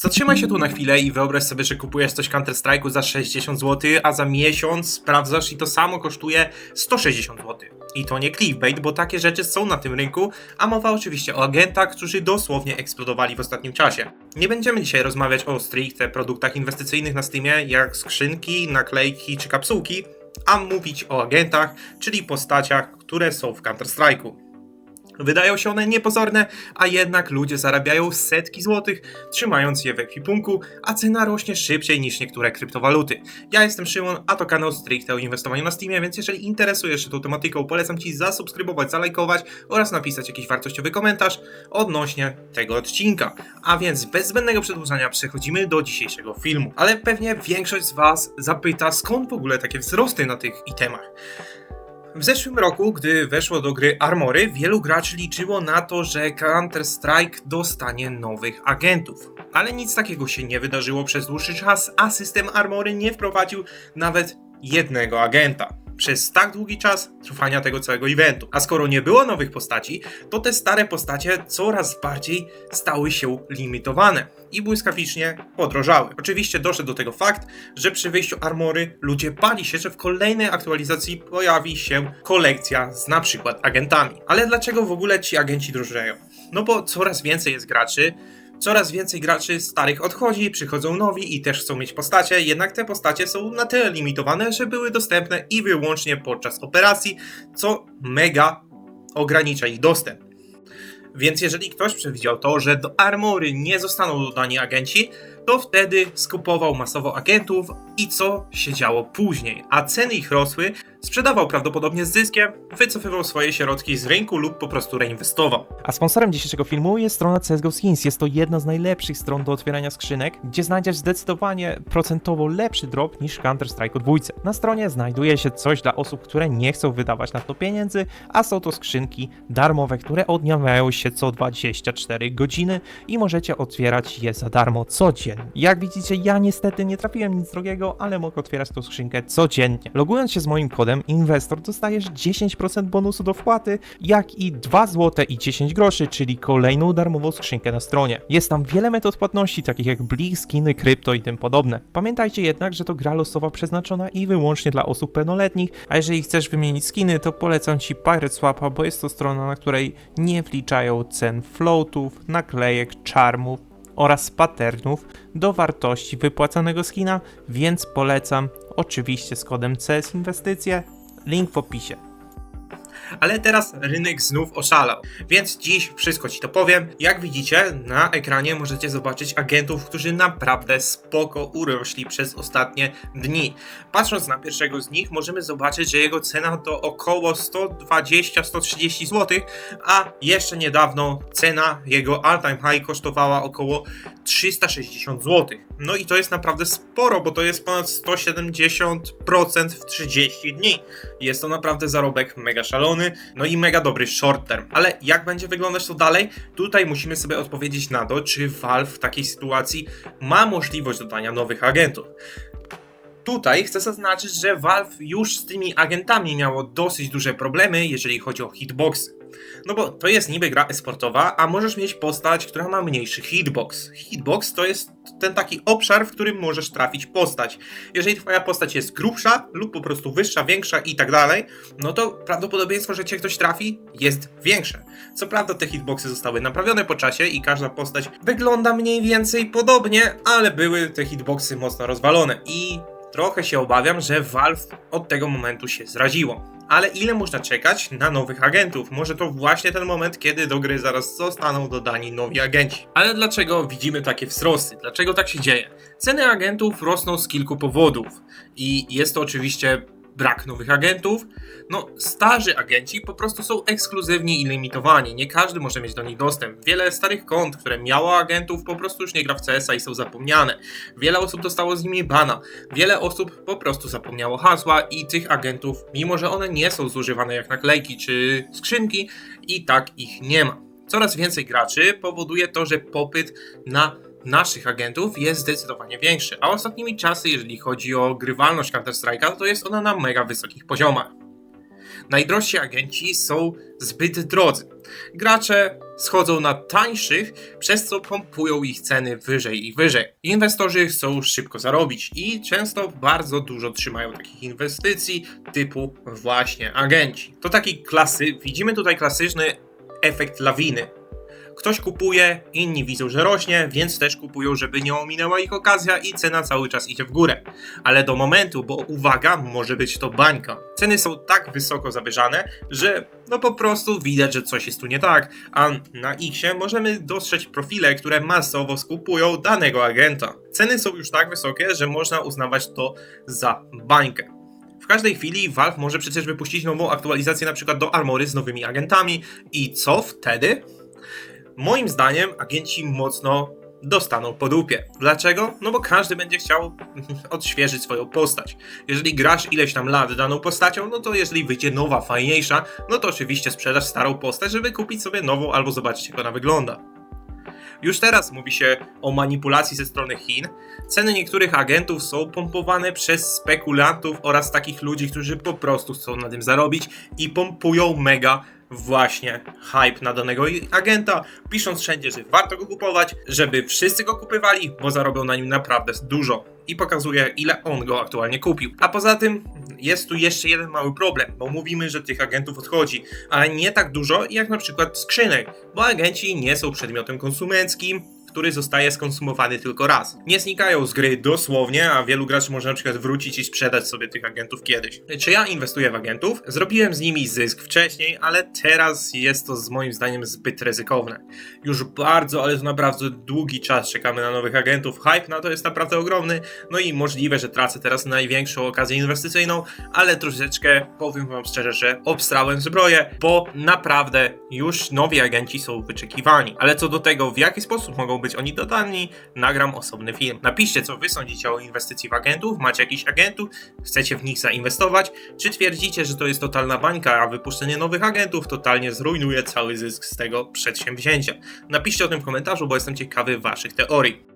Zatrzymaj się tu na chwilę i wyobraź sobie, że kupujesz coś Counter Strike'u za 60 zł, a za miesiąc sprawdzasz i to samo kosztuje 160 zł. I to nie clickbait, bo takie rzeczy są na tym rynku, a mowa oczywiście o agentach, którzy dosłownie eksplodowali w ostatnim czasie. Nie będziemy dzisiaj rozmawiać o stricte produktach inwestycyjnych na Steamie, jak skrzynki, naklejki czy kapsułki, a mówić o agentach, czyli postaciach, które są w Counter Strike'u. Wydają się one niepozorne, a jednak ludzie zarabiają setki złotych, trzymając je w ekwipunku, a cena rośnie szybciej niż niektóre kryptowaluty. Ja jestem Szymon, a to kanał stricte o inwestowaniu na Steamie, więc jeżeli interesujesz się tą tematyką, polecam Ci zasubskrybować, zalajkować oraz napisać jakiś wartościowy komentarz odnośnie tego odcinka. A więc bez zbędnego przedłużania przechodzimy do dzisiejszego filmu. Ale pewnie większość z Was zapyta, skąd w ogóle takie wzrosty na tych itemach. W zeszłym roku, gdy weszło do gry Armory, wielu graczy liczyło na to, że Counter-Strike dostanie nowych agentów. Ale nic takiego się nie wydarzyło przez dłuższy czas, a system Armory nie wprowadził nawet jednego agenta przez tak długi czas trwania tego całego eventu. A skoro nie było nowych postaci, to te stare postacie coraz bardziej stały się limitowane i błyskawicznie podrożały. Oczywiście doszedł do tego fakt, że przy wyjściu Armory ludzie bali się, że w kolejnej aktualizacji pojawi się kolekcja z na przykład agentami. Ale dlaczego w ogóle ci agenci drożeją? No bo coraz więcej jest graczy, Coraz więcej graczy starych odchodzi, przychodzą nowi i też chcą mieć postacie, jednak te postacie są na tyle limitowane, że były dostępne i wyłącznie podczas operacji, co mega ogranicza ich dostęp. Więc jeżeli ktoś przewidział to, że do armory nie zostaną dodani agenci, to wtedy skupował masowo agentów i co się działo później, a ceny ich rosły, sprzedawał prawdopodobnie z zyskiem, wycofywał swoje środki z rynku lub po prostu reinwestował. A sponsorem dzisiejszego filmu jest strona CSGO Skins. Jest to jedna z najlepszych stron do otwierania skrzynek, gdzie znajdziesz zdecydowanie procentowo lepszy drop niż Counter-Strike 2. Na stronie znajduje się coś dla osób, które nie chcą wydawać na to pieniędzy, a są to skrzynki darmowe, które odnawiają się co 24 godziny i możecie otwierać je za darmo codziennie. Jak widzicie, ja niestety nie trafiłem nic drogiego, ale mogę otwierać tą skrzynkę codziennie. Logując się z moim kodem inwestor dostajesz 10% bonusu do wpłaty, jak i 2 zł i 10 groszy, czyli kolejną darmową skrzynkę na stronie. Jest tam wiele metod płatności, takich jak Blik, skiny, krypto i tym podobne. Pamiętajcie jednak, że to gra losowa przeznaczona i wyłącznie dla osób pełnoletnich, a jeżeli chcesz wymienić skiny, to polecam Ci Pirate Swapa, bo jest to strona, na której nie wliczają cen floatów, naklejek, charmów, oraz patternów do wartości wypłacanego skina, więc polecam oczywiście z kodem CS Inwestycje, link w opisie. Ale teraz rynek znów oszalał, więc dziś wszystko Ci to powiem. Jak widzicie, na ekranie możecie zobaczyć agentów, którzy naprawdę spoko urośli przez ostatnie dni. Patrząc na pierwszego z nich, możemy zobaczyć, że jego cena to około 120-130 zł, a jeszcze niedawno cena jego all-time high kosztowała około 360 zł. No i to jest naprawdę sporo, bo to jest ponad 170% w 30 dni. Jest to naprawdę zarobek mega szalony, no i mega dobry short term. Ale jak będzie wyglądać to dalej? Tutaj musimy sobie odpowiedzieć na to, czy Valve w takiej sytuacji ma możliwość dodania nowych agentów. Tutaj chcę zaznaczyć, że Valve już z tymi agentami miało dosyć duże problemy, jeżeli chodzi o hitboxy. No bo to jest niby gra esportowa, a możesz mieć postać, która ma mniejszy hitbox. Hitbox to jest ten taki obszar, w którym możesz trafić postać. Jeżeli twoja postać jest grubsza lub po prostu wyższa, większa i tak dalej, no to prawdopodobieństwo, że cię ktoś trafi jest większe. Co prawda te hitboxy zostały naprawione po czasie i każda postać wygląda mniej więcej podobnie, ale były te hitboxy mocno rozwalone i trochę się obawiam, że Valve od tego momentu się zraziło ale ile można czekać na nowych agentów? Może to właśnie ten moment, kiedy do gry zaraz zostaną dodani nowi agenci. Ale dlaczego widzimy takie wzrosty? Dlaczego tak się dzieje? Ceny agentów rosną z kilku powodów i jest to oczywiście brak nowych agentów. No, starzy agenci po prostu są ekskluzywni i limitowani. Nie każdy może mieć do nich dostęp. Wiele starych kont, które miało agentów, po prostu już nie gra w CS-a i są zapomniane. Wiele osób dostało z nimi bana. Wiele osób po prostu zapomniało hasła i tych agentów, mimo że one nie są zużywane jak naklejki czy skrzynki, i tak ich nie ma. Coraz więcej graczy powoduje to, że popyt na naszych agentów jest zdecydowanie większy, a ostatnimi czasy, jeżeli chodzi o grywalność Counter-Strike'a, to jest ona na mega wysokich poziomach. Najdrożsi agenci są zbyt drodzy. Gracze schodzą na tańszych, przez co pompują ich ceny wyżej i wyżej. Inwestorzy chcą szybko zarobić i często bardzo dużo trzymają takich inwestycji typu właśnie agenci. To taki klasy, widzimy tutaj klasyczny efekt lawiny. Ktoś kupuje, inni widzą, że rośnie, więc też kupują, żeby nie ominęła ich okazja i cena cały czas idzie w górę. Ale do momentu, bo uwaga, może być to bańka. Ceny są tak wysoko zawyżane, że no po prostu widać, że coś jest tu nie tak, a na X możemy dostrzec profile, które masowo skupują danego agenta. Ceny są już tak wysokie, że można uznawać to za bańkę. W każdej chwili Valve może przecież wypuścić nową aktualizację na przykład do Armory z nowymi agentami i co wtedy? Moim zdaniem agenci mocno dostaną po dupie. Dlaczego? No bo każdy będzie chciał odświeżyć swoją postać. Jeżeli grasz ileś tam lat daną postacią, no to jeżeli wyjdzie nowa, fajniejsza, no to oczywiście sprzedasz starą postać, żeby kupić sobie nową albo zobaczyć jak ona wygląda. Już teraz mówi się o manipulacji ze strony Chin. Ceny niektórych agentów są pompowane przez spekulantów oraz takich ludzi, którzy po prostu chcą na tym zarobić i pompują mega właśnie hype na danego agenta, pisząc wszędzie, że warto go kupować, żeby wszyscy go kupywali, bo zarobią na nim naprawdę dużo. I pokazuje, ile on go aktualnie kupił. A poza tym jest tu jeszcze jeden mały problem, bo mówimy, że tych agentów odchodzi, ale nie tak dużo jak na przykład skrzynek, bo agenci nie są przedmiotem konsumenckim, który zostaje skonsumowany tylko raz. Nie znikają z gry dosłownie, a wielu graczy może na przykład wrócić i sprzedać sobie tych agentów kiedyś. Czy ja inwestuję w agentów? Zrobiłem z nimi zysk wcześniej, ale teraz jest to z moim zdaniem zbyt ryzykowne. Już bardzo, ale to naprawdę długi czas czekamy na nowych agentów. Hype na to jest naprawdę ogromny, no i możliwe, że tracę teraz największą okazję inwestycyjną, ale troszeczkę powiem wam szczerze, że obstrałem zbroję, bo naprawdę już nowi agenci są wyczekiwani. Ale co do tego, w jaki sposób mogą być oni dodani, nagram osobny film. Napiszcie, co wy sądzicie o inwestycji w agentów, macie jakichś agentów, chcecie w nich zainwestować, czy twierdzicie, że to jest totalna bańka, a wypuszczenie nowych agentów totalnie zrujnuje cały zysk z tego przedsięwzięcia. Napiszcie o tym w komentarzu, bo jestem ciekawy waszych teorii.